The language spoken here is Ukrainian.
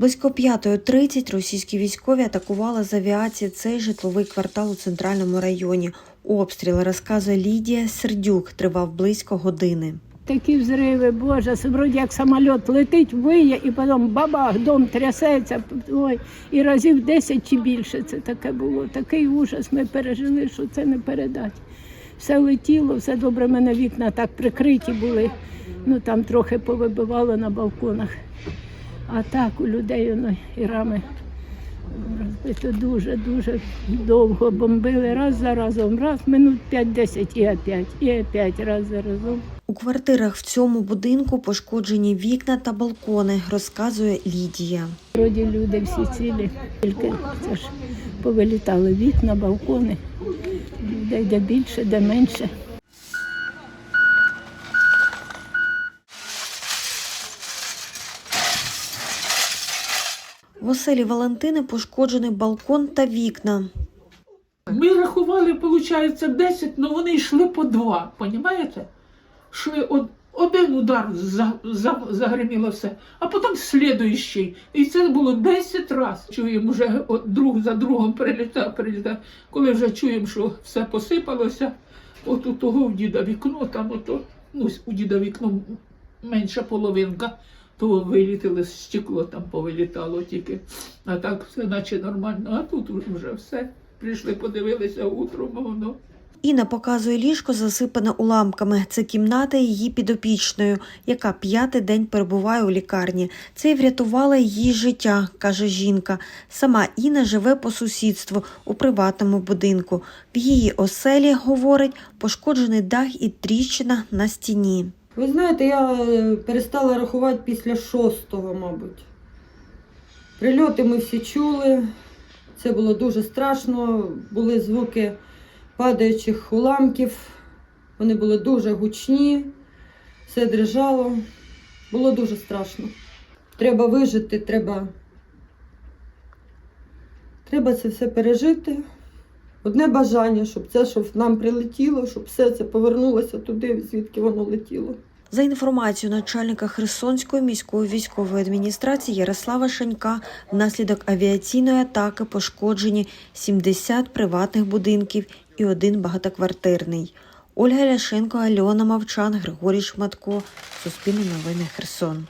Близько 5.30 російські військові атакували з авіації цей житловий квартал у центральному районі. Обстріл, розказує Лідія Сердюк, тривав близько години. Такі взриви, Боже, вроді як самоліт летить, виє, і потім бабах, дом трясеться. Ой, і разів 10 чи більше це таке було. Такий ужас ми пережили, що це не передати. Все летіло, все добре, мене вікна так прикриті були. Ну там трохи повибивало на балконах. А так у людей воно і рами розбито дуже, дуже довго бомбили раз за разом, раз минут 5-10 і опять, і опять раз за разом. У квартирах в цьому будинку пошкоджені вікна та балкони, розказує Лідія. Вроді люди всі цілі, тільки це ж повилітали вікна, балкони. Людей де більше, де менше. В оселі Валентини пошкоджений балкон та вікна. Ми рахували, виходить, 10, але вони йшли по два, понімаєте? Шли од, один удар за, за, загриміло все, а потім слідуючий. І це було 10 разів. Чуємо, вже друг за другом прилітав, прилітав. Коли вже чуємо, що все посипалося, от у того в діда вікно, там ото, ну, у діда вікно менша половинка, то вилітили стекло там повилітало тільки. А так все наче нормально. А тут вже все. Прийшли, подивилися утром, воно. Інна показує ліжко, засипане уламками. Це кімната її підопічною, яка п'ятий день перебуває у лікарні. Це й врятувало її життя, каже жінка. Сама Інна живе по сусідству у приватному будинку. В її оселі, говорить, пошкоджений дах і тріщина на стіні. Ви знаєте, я е, перестала рахувати після шостого, мабуть. Прильоти ми всі чули. Це було дуже страшно. Були звуки падаючих уламків. Вони були дуже гучні, все дрижало. Було дуже страшно. Треба вижити, треба. Треба це все пережити. Одне бажання, щоб це, щоб нам прилетіло, щоб все це повернулося туди, звідки воно летіло. За інформацією начальника Херсонської міської військової адміністрації Ярослава Шанька, внаслідок авіаційної атаки пошкоджені 70 приватних будинків і один багатоквартирний. Ольга Ляшенко, Альона Мовчан, Григорій Шматко. Суспільне новини Херсон.